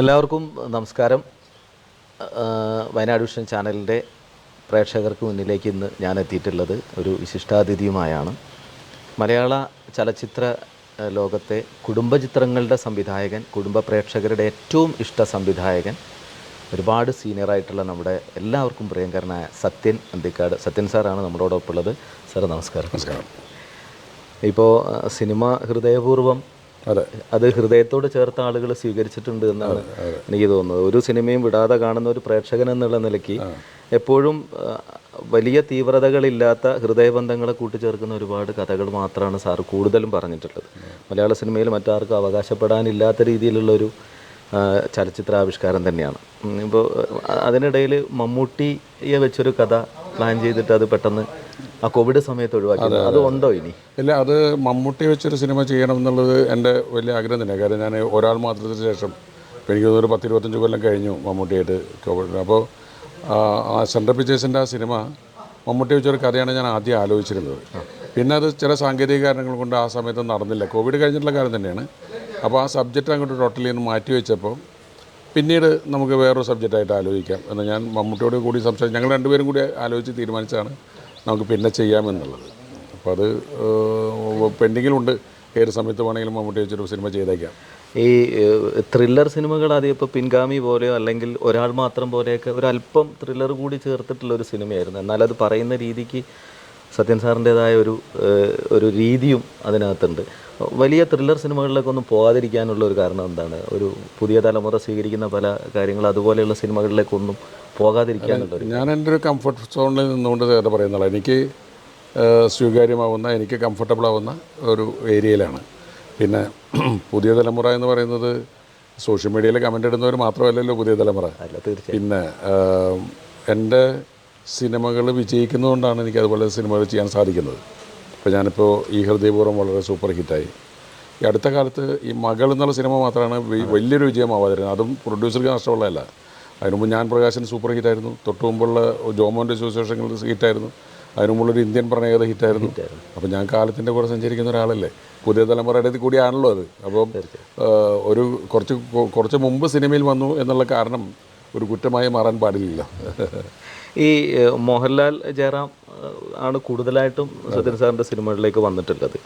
എല്ലാവർക്കും നമസ്കാരം. വയനാട് വിഷൻ ചാനലിന്റെ പ്രേക്ഷകർക്ക് മുന്നിലേക്ക് ഇന്ന് ഞാൻ എത്തിയിട്ടുള്ളത് ഒരു വിശിഷ്ടാതിഥിയുമായാണ്. മലയാള ചലച്ചിത്ര ലോകത്തെ കുടുംബ ചിത്രങ്ങളുടെ സംവിധായകൻ കുടുംബ പ്രേക്ഷകരുടെ ഏറ്റവും ഇഷ്ട സംവിധായകൻ ഒരുപാട് സീനിയറായിട്ടുള്ള നമ്മുടെ എല്ലാവർക്കും പ്രിയങ്കരനായ സത്യൻ അന്തിക്കാട്. സത്യൻ സാറാണ് നമ്മളോടൊപ്പം ഉള്ളത് സാർ നമസ്കാരം. നമസ്കാരം. ഇപ്പോൾ സിനിമ ഹൃദയപൂർവം അതെ. അത് ഹൃദയത്തോട് ചേർത്ത ആളുകൾ സ്വീകരിച്ചിട്ടുണ്ട് എന്നാണ് എനിക്ക് തോന്നുന്നത്. ഒരു സിനിമയും വിടാതെ കാണുന്ന ഒരു പ്രേക്ഷകൻ എന്നുള്ള നിലയ്ക്ക് എപ്പോഴും വലിയ തീവ്രതകളില്ലാത്ത ഹൃദയബന്ധങ്ങളെ കൂട്ടിച്ചേർക്കുന്ന ഒരുപാട് കഥകൾ മാത്രമാണ് സാർ കൂടുതലും പറഞ്ഞിട്ടുള്ളത്. മലയാള സിനിമയിൽ മറ്റാർക്കും അവകാശപ്പെടാനില്ലാത്ത രീതിയിലുള്ള ഒരു ചലച്ചിത്ര ചലച്ചിത്രാവിഷ്കാരം തന്നെയാണ്. ഇപ്പോൾ അതിനിടയിൽ മമ്മൂട്ടിയെ വെച്ചൊരു കഥ പ്ലാൻ ചെയ്തിട്ട് അത് പെട്ടെന്ന് ആ കോവിഡ് സമയത്ത് ഒഴിവാക്കി അത് ഉണ്ടോ ഇനി? ഇല്ല അത് മമ്മൂട്ടി വെച്ചൊരു സിനിമ ചെയ്യണം എന്നുള്ളത് എന്റെ വലിയ ആഗ്രഹം തന്നെയാണ് കാര്യം ഞാൻ ഒരാൾ മാത്രത്തിന് ശേഷം എനിക്ക് ഒരു പത്ത് ഇരുപത്തഞ്ച് കൊല്ലം കഴിഞ്ഞു മമ്മൂട്ടിയായിട്ട് കോവിഡ്. അപ്പോൾ ആ സെൻട്രൽ പിക്ചേഴ്സിന്റെ ആ സിനിമ മമ്മൂട്ടി വെച്ചൊരു കഥയാണ് ഞാൻ ആദ്യം ആലോചിച്ചിരുന്നത്. പിന്നെ അത് ചില സാങ്കേതിക കാരണങ്ങൾ കൊണ്ട് ആ സമയത്ത് നടന്നില്ല. കോവിഡ് കഴിഞ്ഞിട്ടുള്ള കാര്യം തന്നെയാണ്. അപ്പോൾ ആ സബ്ജക്റ്റ് അങ്ങോട്ട് ടോട്ടലി ഒന്ന് മാറ്റി വെച്ചപ്പോൾ പിന്നീട് നമുക്ക് വേറൊരു സബ്ജക്റ്റായിട്ട് ആലോചിക്കാം എന്ന് ഞാൻ മമ്മൂട്ടിയോട് കൂടി സംസാരിച്ചു. ഞങ്ങൾ രണ്ടുപേരും കൂടി ആലോചിച്ച് തീരുമാനിച്ചാണ് നമുക്ക് പിന്നെ ചെയ്യാമെന്നുള്ളത്. അപ്പോൾ അത് പെൻഡിങ്ങിലുണ്ട്. ഏത് സമയത്ത് വേണമെങ്കിലും മമ്മൂട്ടി വെച്ചൊരു സിനിമ ചെയ്തേക്കാം. ഈ ത്രില്ലർ സിനിമകൾ ആദ്യം ഇപ്പോൾ പിൻഗാമി പോലെയോ അല്ലെങ്കിൽ ഒരാൾ മാത്രം പോലെയൊക്കെ ഒരല്പം ത്രില്ലർ കൂടി ചേർത്തിട്ടുള്ള ഒരു സിനിമയായിരുന്നു. എന്നാൽ അത് പറയുന്ന രീതിക്ക് സത്യൻ സാറിന്റെതായ ഒരു ഒരു രീതിയും അതിനകത്തുണ്ട്. വലിയ ത്രില്ലർ സിനിമകളിലേക്ക് ഒന്നും പോകാതിരിക്കാനുള്ള ഒരു കാരണം എന്താണ്? ഒരു പുതിയ തലമുറ സ്വീകരിക്കുന്ന പല കാര്യങ്ങളും അതുപോലെയുള്ള സിനിമകളിലേക്കൊന്നും പോകാതിരിക്കാനുള്ള ഒരു ഞാൻ എന്റെ ഒരു കംഫർട്ട് സോണിൽ നിന്നുകൊണ്ട് നേരത്തെ പറയുന്നുള്ളൂ എനിക്ക് സ്വീകാര്യമാവുന്ന എനിക്ക് കംഫർട്ടബിൾ ആവുന്ന ഒരു ഏരിയയിലാണ്. പിന്നെ പുതിയ തലമുറ എന്ന് പറയുന്നത് സോഷ്യൽ മീഡിയയിൽ കമന്റ് ഇടുന്നവർ മാത്രമല്ലല്ലോ പുതിയ തലമുറ. പിന്നെ എന്റെ സിനിമകൾ വിജയിക്കുന്നതുകൊണ്ടാണ് എനിക്ക് അതുപോലെ സിനിമകൾ ചെയ്യാൻ സാധിക്കുന്നത്. ഇപ്പോൾ ഞാനിപ്പോൾ ഈ ഹൃദയപൂർവം വളരെ സൂപ്പർ ഹിറ്റായി. ഈ അടുത്ത കാലത്ത് ഈ മകൾ എന്നുള്ള സിനിമ മാത്രമാണ് വലിയൊരു വിജയമാവാതിരുന്നത്. അതും പ്രൊഡ്യൂസർക്ക് നഷ്ടമുള്ളതല്ല. അതിനു മുമ്പ് ഞാൻ പ്രകാശൻ സൂപ്പർ ഹിറ്റായിരുന്നു തൊട്ട് മുമ്പുള്ള ജോമോന്റെ സുവിശേഷങ്ങൾ ഹിറ്റായിരുന്നു. അതിനു മുമ്പുള്ളൊരു ഇന്ത്യൻ പ്രണയത ഹിറ്റായിരുന്നു. അപ്പോൾ ഞാൻ കാലത്തിന്റെ കൂടെ സഞ്ചരിക്കുന്ന ഒരാളല്ലേ? പുതിയ തലമുറയുടെ കൂടിയാണല്ലോ അത്. അപ്പോൾ ഒരു കുറച്ച് കുറച്ച് മുമ്പ് സിനിമയിൽ വന്നു എന്നുള്ള കാരണം ഒരു കുറ്റമായി മാറാൻ പാടില്ല ഈ മോഹൻലാൽ ജയറാം ആണ് കൂടുതലായിട്ടും സത്യൻ സാറിന്റെ സിനിമകളിലേക്ക് വന്നിട്ടുള്ളത്.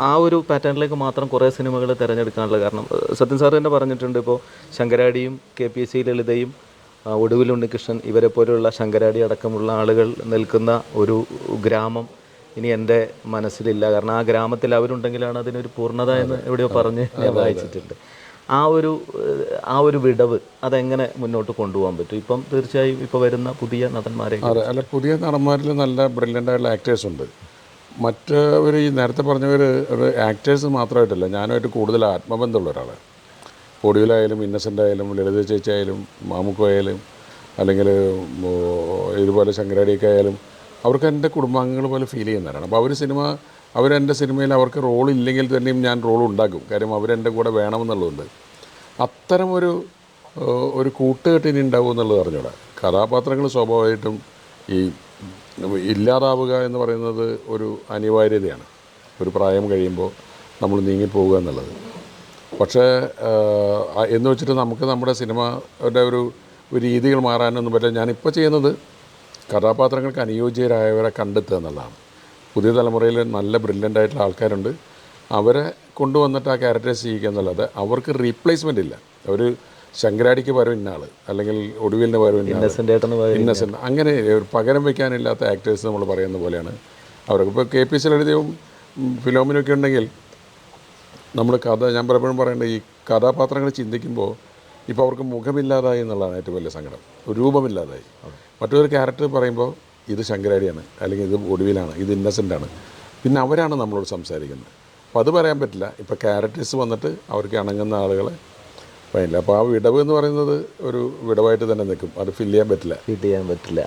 ആ, ഒരു പാറ്റേണിലേക്ക് മാത്രം കുറേ സിനിമകൾ തിരഞ്ഞെടുക്കാനുള്ള കാരണം സത്യൻ സാർ തന്നെ പറഞ്ഞിട്ടുണ്ട് ഇപ്പോൾ ശങ്കരാടിയും കെ പി എസ് സി ലളിതയും ഒടുവിൽ ഉണ്ണികൃഷ്ണൻ ഇവരെ പോലെയുള്ള ശങ്കരാടി അടക്കമുള്ള ആളുകൾ നിൽക്കുന്ന ഒരു ഗ്രാമം ഇനി എന്റെ മനസ്സിലില്ല. കാരണം ആ ഗ്രാമത്തിൽ അവരുണ്ടെങ്കിലാണ് അതിനൊരു പൂർണത എന്ന് എവിടെയോ പറഞ്ഞ് ഞാൻ വായിച്ചിട്ടുണ്ട്. ആ ഒരു ആ ഒരു വിടവ് അതെങ്ങനെ മുന്നോട്ട് കൊണ്ടുപോകാൻ പറ്റും? ഇപ്പം തീർച്ചയായും ഇപ്പോൾ വരുന്ന പുതിയ നടന്മാരെ അല്ല പുതിയ നടന്മാരിൽ നല്ല ബ്രില്യന്റ് ആയിട്ടുള്ള ആക്ടേഴ്സ് ഉണ്ട്. മറ്റവർ ഈ നേരത്തെ പറഞ്ഞവർ ഒരു ആക്ടേഴ്സ് മാത്രമായിട്ടല്ല ഞാനുമായിട്ട് കൂടുതൽ ആത്മബന്ധമുള്ള ഒരാളാണ് ഒടുവിലായാലും ഇന്നസെന്റ് ആയാലും ലളിത ചേച്ചി ആയാലും മാമുക്കോ ആയാലും അല്ലെങ്കിൽ ഇതുപോലെ ശങ്കരാടിയൊക്കെ ആയാലും അവർക്ക് എന്റെ കുടുംബാംഗങ്ങൾ പോലെ ഫീൽ ചെയ്യുന്നവരാണ്. അപ്പോൾ അവർ സിനിമ അവരെന്റെ സിനിമയിൽ അവർക്ക് റോൾ ഇല്ലെങ്കിൽ തന്നെയും ഞാൻ റോൾ ഉണ്ടാക്കും. കാര്യം അവരെന്റെ കൂടെ വേണമെന്നുള്ളതുണ്ട് അത്തരം ഒരു കൂട്ടുകെട്ടിനി ഉണ്ടാവും എന്നുള്ളത് അറിഞ്ഞൂടാ. കഥാപാത്രങ്ങൾ സ്വാഭാവികമായിട്ടും ഈ ഇല്ലാതാവുക എന്ന് പറയുന്നത് ഒരു അനിവാര്യതയാണ്. ഒരു പ്രായം കഴിയുമ്പോൾ നമ്മൾ നീങ്ങിപ്പോവുക എന്നുള്ളത്. പക്ഷേ എന്ന് വെച്ചിട്ട് നമുക്ക് നമ്മുടെ സിനിമയുടെ ഒരു രീതികൾ മാറാനൊന്നും പറ്റില്ല. ഞാനിപ്പോൾ ചെയ്യുന്നത് കഥാപാത്രങ്ങൾക്ക് അനുയോജ്യരായവരെ കണ്ടെത്തുക എന്നുള്ളതാണ്. പുതിയ തലമുറയിൽ നല്ല ബ്രില്യന്റ് ആയിട്ടുള്ള ആൾക്കാരുണ്ട്. അവരെ കൊണ്ടുവന്നിട്ട് ആ ക്യാരക്ടേഴ്സ് ചെയ്യിക്കുക എന്നുള്ളത് അവർക്ക് റീപ്ലേസ്മെന്റ് ഇല്ല. ഒരു ശങ്കരാടിക്ക് പകരം ഇന്ന അല്ലെങ്കിൽ ഒടുവിലിന് പകരം ഇന്ന ഇന്നസെന്റ് അങ്ങനെ ഒരു പകരം വെക്കാനില്ലാത്ത ആക്ടേഴ്സ് നമ്മൾ പറയുന്ന പോലെയാണ്. അവർക്ക് ഇപ്പോൾ കെ പി സി ലളിതവും ഫിലോമിനൊക്കെ ഉണ്ടെങ്കിൽ നമ്മൾ കഥ ഞാൻ പലപ്പോഴും പറയേണ്ടത് ഈ കഥാപാത്രങ്ങൾ ചിന്തിക്കുമ്പോൾ ഇപ്പോൾ അവർക്ക് മുഖമില്ലാതായി എന്നുള്ളതാണ് ഏറ്റവും വലിയ സങ്കടം. ഒരു രൂപമില്ലാതായി. മറ്റൊരു ക്യാരക്ടർ പറയുമ്പോൾ ഇത് ശങ്കരാടിയാണ് അല്ലെങ്കിൽ ഇത് ഒടുവിലാണ് ഇത് ഇന്നസെന്റ് ആണ്. പിന്നെ അവരാണ് നമ്മളോട് സംസാരിക്കുന്നത്. അപ്പോൾ അത് പറയാൻ പറ്റില്ല. ഇപ്പോൾ ക്യാരക്ടേഴ്സ് വന്നിട്ട് അവർക്ക് ഇണങ്ങുന്ന ആളുകളെ പറയില്ല അപ്പോൾ ആ വിടവ് എന്ന് പറയുന്നത് ഒരു വിടവായിട്ട് തന്നെ നിൽക്കും. അത് ഫില്ല് ചെയ്യാൻ പറ്റില്ല. ഫില്ല് ചെയ്യാൻ പറ്റില്ല.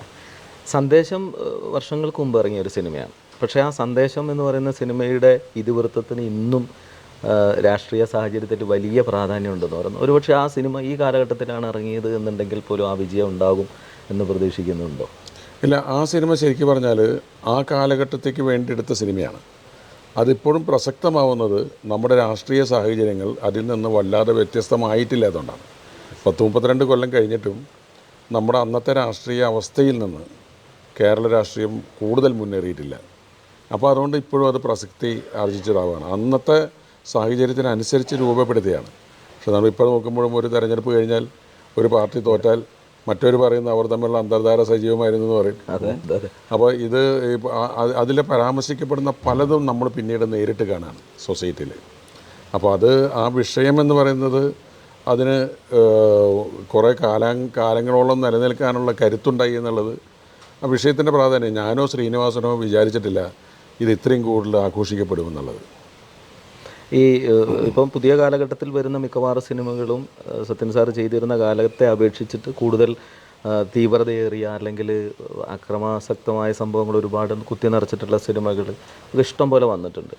സന്ദേശം വർഷങ്ങൾക്ക് മുമ്പ് ഇറങ്ങിയ ഒരു സിനിമയാണ്. പക്ഷേ ആ സന്ദേശം എന്ന് പറയുന്ന സിനിമയുടെ ഇതിവൃത്തത്തിന് ഇന്നും രാഷ്ട്രീയ സാഹചര്യത്തിൽ വലിയ പ്രാധാന്യം ഉണ്ടെന്ന് പറയുന്നു. ഒരുപക്ഷെ ആ സിനിമ ഈ കാലഘട്ടത്തിലാണ് ഇറങ്ങിയത് എന്നുണ്ടെങ്കിൽ പോലും ആ വിജയം ഉണ്ടാകും എന്ന് പ്രതീക്ഷിക്കുന്നുണ്ടോ? ഇല്ല ആ സിനിമ ശരിക്കും പറഞ്ഞാൽ ആ കാലഘട്ടത്തേക്ക് വേണ്ടി എടുത്ത സിനിമയാണ്. അതിപ്പോഴും പ്രസക്തമാവുന്നത് നമ്മുടെ രാഷ്ട്രീയ സാഹചര്യങ്ങൾ അതിൽ നിന്ന് വല്ലാതെ വ്യത്യസ്തമായിട്ടില്ല അതുകൊണ്ടാണ്. പത്ത് മുപ്പത്തിരണ്ട് കൊല്ലം കഴിഞ്ഞിട്ടും നമ്മുടെ അന്നത്തെ രാഷ്ട്രീയ അവസ്ഥയിൽ നിന്ന് കേരള രാഷ്ട്രീയം കൂടുതൽ മുന്നേറിയിട്ടില്ല. അപ്പോൾ അതുകൊണ്ട് ഇപ്പോഴും അത് പ്രസക്തി ആർജിച്ചതാവുകയാണ് അന്നത്തെ സാഹചര്യത്തിനനുസരിച്ച് രൂപപ്പെടുത്തിയാണ്. പക്ഷെ നമ്മളിപ്പോൾ നോക്കുമ്പോഴും ഒരു തെരഞ്ഞെടുപ്പ് കഴിഞ്ഞാൽ ഒരു പാർട്ടി തോറ്റാൽ മറ്റൊരു പറയുന്ന അവർ തമ്മിലുള്ള അന്തർധാര സജീവമായിരുന്നു എന്ന് പറയും. അപ്പോൾ ഇത് അതിൽ പരാമർശിക്കപ്പെടുന്ന പലതും നമ്മൾ പിന്നീട് നേരിട്ട് കാണാണ് സൊസൈറ്റിയിൽ അപ്പോൾ അത് ആ വിഷയം എന്ന് പറയുന്നത് അതിന് കുറേ കാലാ കാലങ്ങളോളം നിലനിൽക്കാനുള്ള കരുത്തുണ്ടായി എന്നുള്ളത് ആ വിഷയത്തിന്റെ പ്രാധാന്യം ഞാനോ ശ്രീനിവാസനോ വിചാരിച്ചിട്ടില്ല. ഇത് ഇത്രയും കൂടുതൽ ആഘോഷിക്കപ്പെടുമെന്നുള്ളത്. ഈ ഇപ്പം പുതിയ കാലഘട്ടത്തിൽ വരുന്ന മിക്കവാറും സിനിമകളും സത്യൻ സാർ ചെയ്തിരുന്ന കാലത്തെ അപേക്ഷിച്ചിട്ട് കൂടുതൽ തീവ്രതയേറിയ അല്ലെങ്കിൽ അക്രമാസക്തമായ സംഭവങ്ങൾ ഒരുപാട് കുത്തി നിറച്ചിട്ടുള്ള സിനിമകൾ ഇഷ്ടം പോലെ വന്നിട്ടുണ്ട്.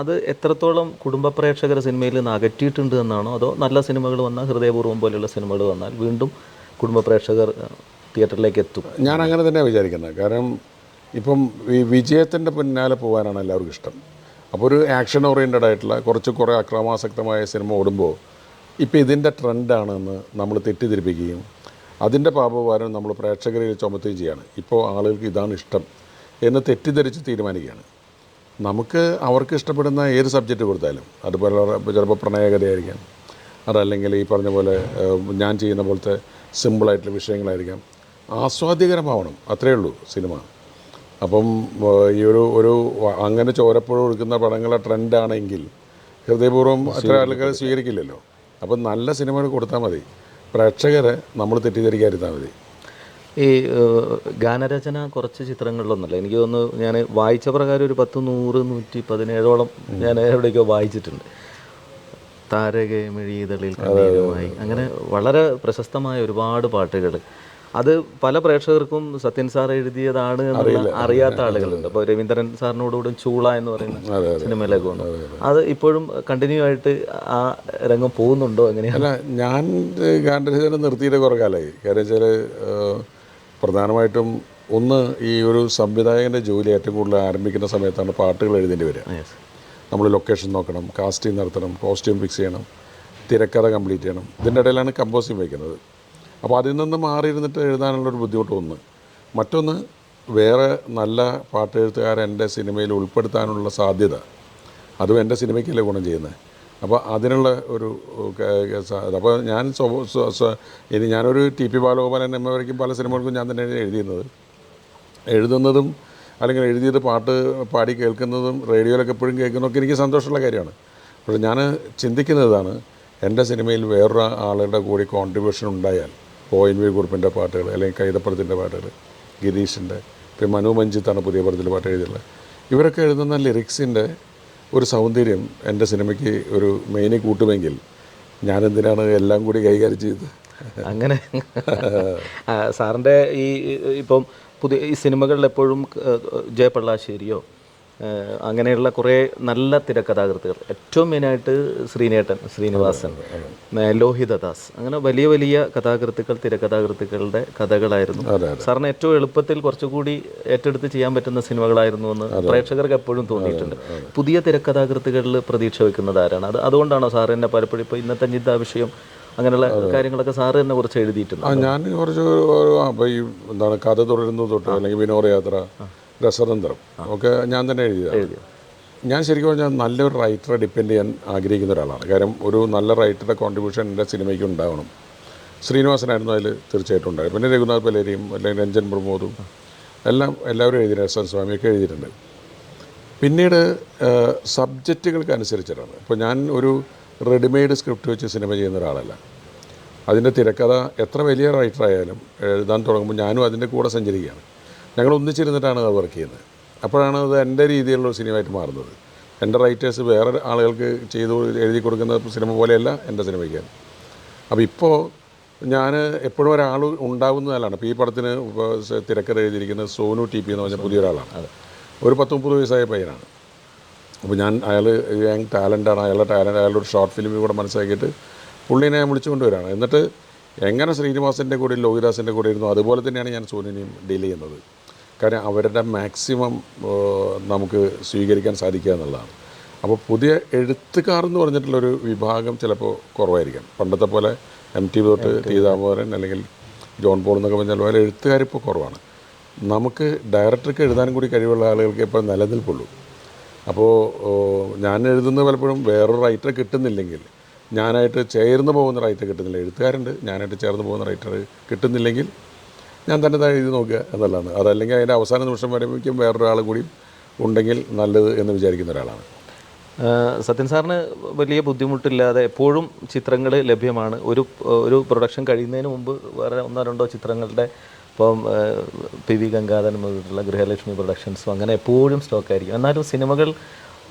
അത് എത്രത്തോളം കുടുംബ പ്രേക്ഷകർ സിനിമയിൽ നിന്ന് അകറ്റിയിട്ടുണ്ട് എന്നാണോ അതോ നല്ല സിനിമകൾ വന്നാൽ ഹൃദയപൂർവം പോലെയുള്ള സിനിമകൾ വന്നാൽ വീണ്ടും കുടുംബ പ്രേക്ഷകർ തിയേറ്ററിലേക്ക് എത്തും? ഞാൻ അങ്ങനെ തന്നെയാണ് വിചാരിക്കുന്നത്. കാരണം ഇപ്പം ഈ വിജയത്തിന്റെ പിന്നാലെ പോകാനാണ് എല്ലാവർക്കും ഇഷ്ടം. അപ്പോൾ ഒരു ആക്ഷൻ ഓറിയന്റഡ് ആയിട്ടുള്ള കുറച്ച് കുറേ അക്രമാസക്തമായ സിനിമ ഓടുമ്പോൾ ഇപ്പോൾ ഇതിന്റെ ട്രെൻഡാണെന്ന് നമ്മൾ തെറ്റിദ്ധരിപ്പിക്കുകയും അതിന്റെ പാപഭാരം നമ്മൾ പ്രേക്ഷകരിൽ ചുമത്തുകയും ചെയ്യാണ്. ഇപ്പോൾ ആളുകൾക്ക് ഇതാണ് ഇഷ്ടം എന്ന് തെറ്റിദ്ധരിച്ച് തീരുമാനിക്കുകയാണ്. നമുക്ക് അവർക്ക് ഇഷ്ടപ്പെടുന്ന ഏത് സബ്ജക്റ്റ് കൊടുത്താലും അതുപോലെ ചിലപ്പോൾ പ്രണയകഥയായിരിക്കാം അതല്ലെങ്കിൽ ഈ പറഞ്ഞ പോലെ ഞാൻ ചെയ്യുന്ന പോലത്തെ സിമ്പിളായിട്ടുള്ള വിഷയങ്ങളായിരിക്കാം. ആസ്വാദ്യകരമാവണം അത്രയേ ഉള്ളൂ സിനിമ അപ്പം ഈ ഒരു ഒരു അങ്ങനെ ചോരപ്പുഴ ഒഴുക്കുന്ന പടങ്ങളെ ട്രെൻഡാണെങ്കിൽ ഹൃദയപൂർവം അത്ര ആൾക്കാർ സ്വീകരിക്കില്ലല്ലോ. അപ്പം നല്ല സിനിമകൾ കൊടുത്താൽ മതി. പ്രേക്ഷകരെ നമ്മൾ തെറ്റിദ്ധരിക്കാതിരുന്നാൽ മതി. ഈ ഗാനരചന കുറച്ച് ചിത്രങ്ങളിലൊന്നല്ല. എനിക്ക് തോന്നുന്നു ഞാൻ വായിച്ച പ്രകാരം ഒരു പത്ത് നൂറ് നൂറ്റി പതിനേഴോളം ഞാൻ എവിടേക്കോ വായിച്ചിട്ടുണ്ട്. താരകമിഴിതളിൽ മിഴിതളിൽ അങ്ങനെ വളരെ പ്രശസ്തമായ ഒരുപാട് പാട്ടുകൾ. അത് പല പ്രേക്ഷകർക്കും സത്യൻ സാർ എഴുതിയതാണ് എന്നുള്ള അറിയാത്ത ആളുകളുണ്ട്. അപ്പോൾ രവീന്ദ്രൻ സാറിനോടുകൂടി ചൂള എന്ന് പറയുന്ന സിനിമയിലേക്ക് വന്നു അത് ഇപ്പോഴും കണ്ടിന്യൂ ആയിട്ട് ആ രംഗം പോകുന്നുണ്ടോ എങ്ങനെയാണ് ഞാൻ ഗാന്ധരചന നിർത്തിയിട്ട് കുറേ കാലമായി കാര്യം വെച്ചാൽ പ്രധാനമായിട്ടും ഒന്ന് ഈ ഒരു സംവിധായകന്റെ ജോലി ഏറ്റവും കൂടുതൽ ആരംഭിക്കുന്ന സമയത്താണ് പാട്ടുകൾ എഴുതേണ്ടി വരിക. നമ്മൾ ലൊക്കേഷൻ നോക്കണം കാസ്റ്റിംഗ് നടത്തണം കോസ്റ്റ്യൂം ഫിക്സ് ചെയ്യണം തിരക്കഥ കംപ്ലീറ്റ് ചെയ്യണം. ഇതിന്റെ ഇടയിലാണ് കമ്പോസിംഗ് വയ്ക്കുന്നത്. അപ്പോൾ അതിൽ നിന്ന് മാറിയിരുന്നിട്ട് എഴുതാനുള്ളൊരു ബുദ്ധിമുട്ട് ഒന്ന് മറ്റൊന്ന് വേറെ നല്ല പാട്ടെഴുത്തുകാരെ എന്റെ സിനിമയിൽ ഉൾപ്പെടുത്താനുള്ള സാധ്യത. അതും എന്റെ സിനിമയ്ക്കല്ലേ ഗുണം ചെയ്യുന്നത്. അപ്പോൾ അതിനുള്ള ഒരു അപ്പോൾ ഞാൻ ഇനി ഞാനൊരു ടി പി ബാലഗോപാലൻ എ വരയ്ക്കും പല സിനിമകൾക്കും ഞാൻ തന്നെ എഴുതിയിരുന്നത്. എഴുതുന്നതും അല്ലെങ്കിൽ എഴുതിയത് പാട്ട് പാടി കേൾക്കുന്നതും റേഡിയോയിലൊക്കെ എപ്പോഴും കേൾക്കുന്നതൊക്കെ എനിക്ക് സന്തോഷമുള്ള കാര്യമാണ്. പക്ഷേ ഞാൻ ചിന്തിക്കുന്നതാണ് എന്റെ സിനിമയിൽ വേറൊരു ആളുടെ കൂടി കോൺട്രിബ്യൂഷൻ ഉണ്ടായാൽ ഒ എൻ വി കുറിപ്പിന്റെ പാട്ടുകൾ അല്ലെങ്കിൽ കൈതപ്പുറത്തിന്റെ പാട്ടുകൾ ഗിരീഷിന്റെ പിന്നെ മനു മഞ്ജിത്താണ് പുതിയ പടത്തിൽ പാട്ട് എഴുതിയുള്ളത് ഇവരൊക്കെ എഴുതുന്ന ലിറിക്സിന്റെ ഒരു സൗന്ദര്യം എന്റെ സിനിമയ്ക്ക് ഒരു മെയിനി കൂട്ടുമെങ്കിൽ ഞാനെന്തിനാണ് എല്ലാം കൂടി കൈകാര്യം ചെയ്തത്? അങ്ങനെ. സാറിന്റെ ഈ ഇപ്പം പുതിയ ഈ സിനിമകളിൽ എപ്പോഴും ജയപള്ളാശ്ശേരിയോ അങ്ങനെയുള്ള കുറേ നല്ല തിരക്കഥാകൃത്തുകൾ ഏറ്റവും മെയിനായിട്ട് ശ്രീനേട്ടൻ ശ്രീനിവാസൻ ലോഹിതദാസ്. അങ്ങനെ വലിയ വലിയ കഥാകൃത്തുക്കൾ തിരക്കഥാകൃത്തുക്കളുടെ കഥകളായിരുന്നു. സാറിന് ഏറ്റവും എളുപ്പത്തിൽ കുറച്ചുകൂടി ഏറ്റെടുത്ത് ചെയ്യാൻ പറ്റുന്ന സിനിമകളായിരുന്നു എന്ന് പ്രേക്ഷകർക്ക് എപ്പോഴും തോന്നിയിട്ടുണ്ട്. പുതിയ തിരക്കഥാകൃത്തുകളിൽ പ്രതീക്ഷ വെക്കുന്നത് ആരാണ്? അത് അതുകൊണ്ടാണോ സാർ എന്നെ പലപ്പോഴും ഇപ്പോൾ ഇന്നത്തെ അഞ്ചിത്ത വിഷയം അങ്ങനെയുള്ള കാര്യങ്ങളൊക്കെ സാറ് തന്നെ കുറച്ച് എഴുതിയിട്ടുണ്ട്. ഞാൻ കുറച്ച് ഈ എന്താണ് കഥ തുടരുന്നത് തൊട്ട് അല്ലെങ്കിൽ വിനോദയാത്ര രസതന്ത്രം. ഒക്കെ ഞാൻ തന്നെ എഴുതിയത് ഞാൻ ശരിക്കും പറഞ്ഞാൽ നല്ലൊരു റൈറ്ററെ ഡിപ്പെൻഡ് ചെയ്യാൻ ആഗ്രഹിക്കുന്ന ഒരാളാണ്. കാരണം ഒരു നല്ല റൈറ്ററുടെ കോൺട്രിബ്യൂഷൻ എന്റെ സിനിമയ്ക്ക് ഉണ്ടാവണം. ശ്രീനിവാസനായിരുന്നു അതിൽ തീർച്ചയായിട്ടും ഉണ്ടായത്. പിന്നെ രഘുനാഥ് പലേരിയും അല്ലെങ്കിൽ രഞ്ജൻ പ്രമോദും എല്ലാം എല്ലാവരും എഴുതി രസൻ സ്വാമിയൊക്കെ എഴുതിയിട്ടുണ്ട്. പിന്നീട് സബ്ജക്റ്റുകൾക്ക് അനുസരിച്ചിട്ടാണ് ഇപ്പോൾ ഞാൻ ഒരു റെഡിമെയ്ഡ് സ്ക്രിപ്റ്റ് വെച്ച് സിനിമ ചെയ്യുന്ന ഒരാളല്ല. അതിന്റെ തിരക്കഥ എത്ര വലിയ റൈറ്ററായാലും എഴുതാൻ തുടങ്ങുമ്പോൾ ഞാനും അതിന്റെ കൂടെ സഞ്ചരിക്കുകയാണ്. ഞങ്ങൾ ഒന്നിച്ചിരുന്നിട്ടാണ് അത് വർക്ക് ചെയ്യുന്നത്. അപ്പോഴാണ് അത് എന്റെ രീതിയിലുള്ള ഒരു സിനിമയായിട്ട് മാറുന്നത്. എന്റെ റൈറ്റേഴ്സ് വേറെ ആളുകൾക്ക് ചെയ്തു എഴുതി കൊടുക്കുന്ന സിനിമ പോലെയല്ല എന്റെ സിനിമയ്ക്ക്. അപ്പോൾ ഇപ്പോൾ ഞാൻ എപ്പോഴും ഒരാൾ ഉണ്ടാവുന്നതല്ലാണ് ഇപ്പോൾ ഈ പടത്തിന് തിരക്കഥ എഴുതിയിരിക്കുന്നത് സോനു ടി പി എന്ന് പറഞ്ഞ പുതിയൊരാളാണ് ഒരു പത്ത് മുപ്പത് വയസ്സായ പയ്യനാണ്. അപ്പോൾ ഞാൻ അയാൾ യങ് ടാലന്റാണ് അയാളുടെ ടാലന്റ് അയാളുടെ ഒരു ഷോർട്ട് ഫിലിമിൽ കൂടെ മനസ്സിലാക്കിയിട്ട് പുള്ളിനെ ഞാൻ വിളിച്ചു കൊണ്ടുവരാണ്. എന്നിട്ട് എങ്ങനെ ശ്രീനിവാസന്റെ കൂടെ ലോഹിദാസിന്റെ കൂടെ ഇരുന്നു അതുപോലെ തന്നെയാണ് ഞാൻ സോനുവിനെയും ഡീൽ ചെയ്യുന്നത്. കാര്യം അവരുടെ മാക്സിമം നമുക്ക് സ്വീകരിക്കാൻ സാധിക്കുക എന്നുള്ളതാണ്. അപ്പോൾ പുതിയ എഴുത്തുകാർ എന്ന് പറഞ്ഞിട്ടുള്ളൊരു വിഭാഗം ചിലപ്പോൾ കുറവായിരിക്കാം. പണ്ടത്തെ പോലെ എം ടി തൊട്ട് ടി. ദാമോദരൻ അല്ലെങ്കിൽ ജോൺ പോൾ എന്നൊക്കെ പറഞ്ഞാൽ പോലെ എഴുത്തുകാരിപ്പോൾ കുറവാണ്. നമുക്ക് ഡയറക്ടർക്ക് എഴുതാനും കൂടി കഴിവുള്ള ആളുകൾക്ക് ഇപ്പോൾ നിലനിൽപ്പുള്ളൂ. അപ്പോൾ ഞാൻ എഴുതുന്നത് പലപ്പോഴും വേറൊരു റൈറ്റർ കിട്ടുന്നില്ലെങ്കിൽ ഞാനായിട്ട് ചേർന്ന് പോകുന്ന റൈറ്റർ കിട്ടുന്നില്ല. എഴുത്തുകാരുണ്ട് ഞാനായിട്ട് ചേർന്ന് പോകുന്ന റൈറ്റർ കിട്ടുന്നില്ലെങ്കിൽ ഞാൻ തന്നെ തന്നെ എഴുതി നോക്കുക എന്നുള്ളതാണ്. അതല്ലെങ്കിൽ അതിന്റെ അവസാന നിമിഷം വരുമ്പോഴേക്കും വേറൊരാൾ കൂടി ഉണ്ടെങ്കിൽ നല്ലത് എന്ന് വിചാരിക്കുന്ന ഒരാളാണ്. സത്യൻ സാറിന് വലിയ ബുദ്ധിമുട്ടില്ലാതെ എപ്പോഴും ചിത്രങ്ങൾ ലഭ്യമാണ്. ഒരു ഒരു പ്രൊഡക്ഷൻ കഴിയുന്നതിന് മുമ്പ് വേറെ ഒന്നോ രണ്ടോ ചിത്രങ്ങളുടെ ഇപ്പം പി വി ഗംഗാധരൻ മുതലുള്ള ഗൃഹലക്ഷ്മി പ്രൊഡക്ഷൻസും അങ്ങനെ എപ്പോഴും സ്റ്റോക്കായിരിക്കും. എന്നാലും സിനിമകൾ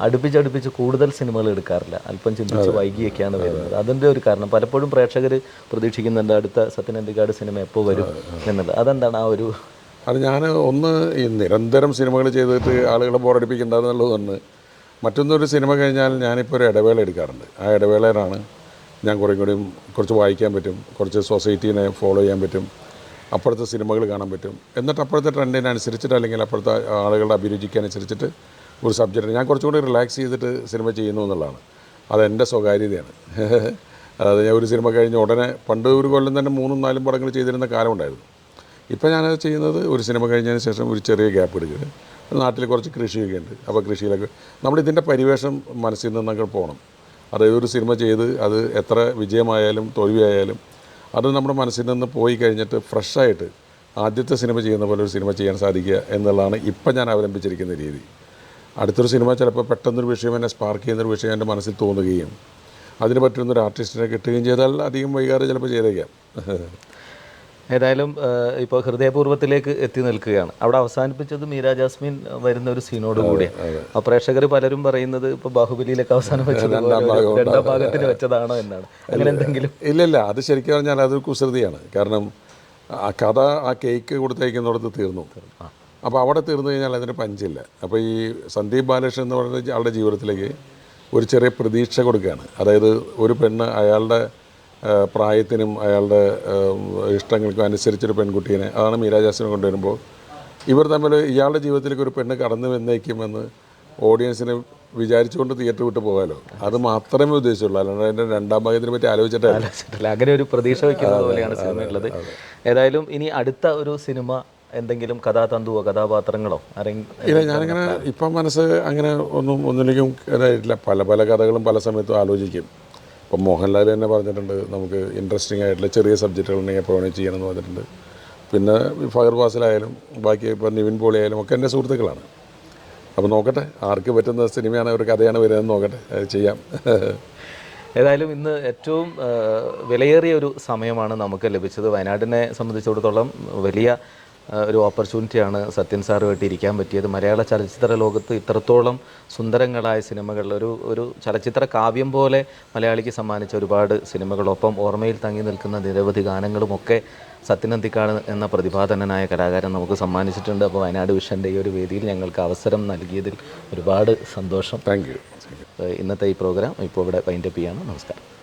അടുപ്പിച്ചടുപ്പിച്ച് കൂടുതൽ സിനിമകൾ എടുക്കാറില്ല. അല്പം ചിന്തിച്ച് വൈകിയൊക്കെയാണ് വരുന്നത്. അതിന്റെ ഒരു കാരണം. പലപ്പോഴും പ്രേക്ഷകർ പ്രതീക്ഷിക്കുന്നുണ്ട് അടുത്ത സത്യനന്ദിക്കാട് സിനിമ എപ്പോൾ വരും എന്നുള്ളത്. അതെന്താണ് ആ ഒരു അത് ഞാൻ ഒന്ന് ഈ നിരന്തരം സിനിമകൾ ചെയ്തിട്ട് ആളുകളെ ബോറടിപ്പിക്കേണ്ടതെന്നുള്ളത് ഒന്ന്. മറ്റൊന്നൊരു സിനിമ കഴിഞ്ഞാൽ ഞാനിപ്പോൾ ഒരു ഇടവേള എടുക്കാറുണ്ട്. ആ ഇടവേളയിലാണ് ഞാൻ കുറേ കൂടിയും കുറച്ച് വായിക്കാൻ പറ്റും. കുറച്ച് സൊസൈറ്റീനെ ഫോളോ ചെയ്യാൻ പറ്റും. അപ്പോഴത്തെ സിനിമകൾ കാണാൻ പറ്റും. എന്നിട്ട് അപ്പോഴത്തെ ട്രെൻഡിനനുസരിച്ചിട്ട് അല്ലെങ്കിൽ അപ്പോഴത്തെ ആളുകളുടെ അഭിരുചിക്കനുസരിച്ചിട്ട് ഒരു സബ്ജക്റ്റ്. ഞാൻ കുറച്ചും കൂടി റിലാക്സ് ചെയ്തിട്ട് സിനിമ ചെയ്യുന്നു എന്നുള്ളതാണ്. അതെന്റെ സ്വകാര്യതയാണ്. അതായത് ഞാൻ ഒരു സിനിമ കഴിഞ്ഞ ഉടനെ പണ്ട് ഒരു കൊല്ലം തന്നെ മൂന്നും നാലും പടങ്ങൾ ചെയ്തിരുന്ന കാലമുണ്ടായിരുന്നു. ഇപ്പോൾ ഞാനത് ചെയ്യുന്നത് ഒരു സിനിമ കഴിഞ്ഞതിന് ശേഷം ഒരു ചെറിയ ഗ്യാപ്പ് എടുക്കുക. നാട്ടിൽ കുറച്ച് കൃഷിയൊക്കെ ഉണ്ട്. അപ്പോൾ കൃഷിയിലൊക്കെ നമ്മൾ ഇതിന്റെ പരിവേഷം മനസ്സിൽ നിന്നൊക്കെ പോകണം. അതായത് ഒരു സിനിമ ചെയ്ത് അത് എത്ര വിജയമായാലും തോൽവിയായാലും അത് നമ്മുടെ മനസ്സിൽ നിന്ന് പോയി കഴിഞ്ഞിട്ട് ഫ്രഷായിട്ട് ആദ്യത്തെ സിനിമ ചെയ്യുന്ന പോലെ ഒരു സിനിമ ചെയ്യാൻ സാധിക്കുക എന്നുള്ളതാണ് ഇപ്പം ഞാൻ അവലംബിച്ചിരിക്കുന്ന രീതി. അടുത്തൊരു സിനിമ ചിലപ്പോൾ പെട്ടെന്നൊരു വിഷയം എന്നെ സ്പാർക്ക് ചെയ്യുന്നൊരു വിഷയം എന്റെ മനസ്സിൽ തോന്നുകയും അതിന് പറ്റുന്നൊരു ആർട്ടിസ്റ്റിനെ കിട്ടുകയും ചെയ്താൽ അധികം വൈകാതെ ചിലപ്പോൾ ചെയ്തേക്കാം. ഏതായാലും ഇപ്പോൾ ഹൃദയപൂർവത്തിലേക്ക് എത്തി നിൽക്കുകയാണ്. അവിടെ അവസാനിപ്പിച്ചത് മീര ജാസ്മിൻ വരുന്ന ഒരു സീനോട് കൂടിയാണ് പ്രേക്ഷകർ പലരും പറയുന്നത് ഇപ്പോൾ ബാഹുബലിയിലേക്ക് അവസാനം വെച്ചത് രണ്ടാം ഭാഗത്തിന് വെച്ചതാണോ എന്നാണ്. അങ്ങനെ എന്തെങ്കിലും? ഇല്ലല്ല ഇല്ല. അത് ശരിക്കും പറഞ്ഞാൽ അതൊരു കുസൃതിയാണ്. കാരണം ആ കഥ ആ കേക്ക് കൊടുത്തയക്കുന്നിടത്ത് തീർന്നു. അപ്പോൾ അവിടെ തീർന്നു കഴിഞ്ഞാൽ അതിന് പഞ്ചില്ല. അപ്പോൾ ഈ സന്ദീപ് ബാലകൃഷ്ണൻ എന്ന് പറയുന്ന ആളുടെ ജീവിതത്തിലേക്ക് ഒരു ചെറിയ പ്രതീക്ഷ കൊടുക്കുകയാണ്. അതായത് ഒരു പെണ്ണ് അയാളുടെ പ്രായത്തിനും അയാളുടെ ഇഷ്ടങ്ങൾക്കും അനുസരിച്ചൊരു പെൺകുട്ടീനെ അതാണ് മീരാജാസിനെ കൊണ്ടുവരുമ്പോൾ ഇവർ തമ്മിൽ ഇയാളുടെ ജീവിതത്തിലേക്ക് ഒരു പെണ്ണ് കടന്നു വന്നേക്കുമെന്ന് ഓഡിയൻസിന് വിചാരിച്ചുകൊണ്ട് തിയേറ്റർ വിട്ട് പോകാലോ. അത് മാത്രമേ ഉദ്ദേശിച്ചുള്ളൂ. അല്ലാണ്ട് അതിന്റെ രണ്ടാം ഭാഗത്തിനെ പറ്റി ആലോചിച്ചിട്ടല്ല ആലോചിച്ചിട്ടില്ല. അങ്ങനെ ഒരു പ്രതീക്ഷ വയ്ക്കുന്നത് പോലെയാണ് സിനിമയുള്ളത് ഏതായാലും ഇനി അടുത്ത ഒരു സിനിമ എന്തെങ്കിലും കഥാതന്തുവോ കഥാപാത്രങ്ങളോ ഇല്ല ഞാനങ്ങനെ ഇപ്പം മനസ്സ് അങ്ങനെ ഒന്നും ഒന്നിലേക്കും ഇതായിട്ടില്ല. പല പല കഥകളും പല സമയത്തും ആലോചിക്കും. ഇപ്പം മോഹൻലാൽ തന്നെ പറഞ്ഞിട്ടുണ്ട് നമുക്ക് ഇൻട്രസ്റ്റിംഗ് ആയിട്ടുള്ള ചെറിയ സബ്ജക്റ്റുകൾ ഉണ്ടെങ്കിൽ എപ്പോൾ ചെയ്യണം ചെയ്യണമെന്ന് പറഞ്ഞിട്ടുണ്ട്. പിന്നെ ഫയർ ഫാസിലായാലും ബാക്കി ഇപ്പം നിവിൻ പോളി ആയാലും ഒക്കെ എന്റെ സുഹൃത്തുക്കളാണ്. അപ്പോൾ നോക്കട്ടെ ആർക്ക് പറ്റുന്ന സിനിമയാണ് ഒരു കഥയാണ് വരുന്നതെന്ന് നോക്കട്ടെ ചെയ്യാം. ഏതായാലും ഇന്ന് ഏറ്റവും വിലയേറിയ ഒരു സമയമാണ് നമുക്ക് ലഭിച്ചത്. വയനാടിനെ സംബന്ധിച്ചിടത്തോളം വലിയ ഒരു ഓപ്പർച്യൂണിറ്റിയാണ് സത്യൻ സാറുമായിട്ട് ഇരിക്കാൻ പറ്റിയത്. മലയാള ചലച്ചിത്ര ലോകത്ത് ഇത്രത്തോളം സുന്ദരങ്ങളായ സിനിമകൾ ഒരു ഒരു ചലച്ചിത്ര കാവ്യം പോലെ മലയാളിക്ക് സമ്മാനിച്ച ഒരുപാട് സിനിമകളൊപ്പം ഓർമ്മയിൽ തങ്ങി നിൽക്കുന്ന നിരവധി ഗാനങ്ങളുമൊക്കെ സത്യനന്തിക്കാട് എന്ന പ്രതിഭാധനനായ കലാകാരൻ നമുക്ക് സമ്മാനിച്ചിട്ടുണ്ട്. അപ്പോൾ വയനാട് വിഷന്റെ ഈ ഒരു വേദിയിൽ ഞങ്ങൾക്ക് അവസരം നൽകിയതിൽ ഒരുപാട് സന്തോഷം. താങ്ക് യു ഇന്നത്തെ ഈ പ്രോഗ്രാം ഇപ്പോൾ ഇവിടെ വൈൻഡപ്പ് ചെയ്യാണ്. നമസ്കാരം.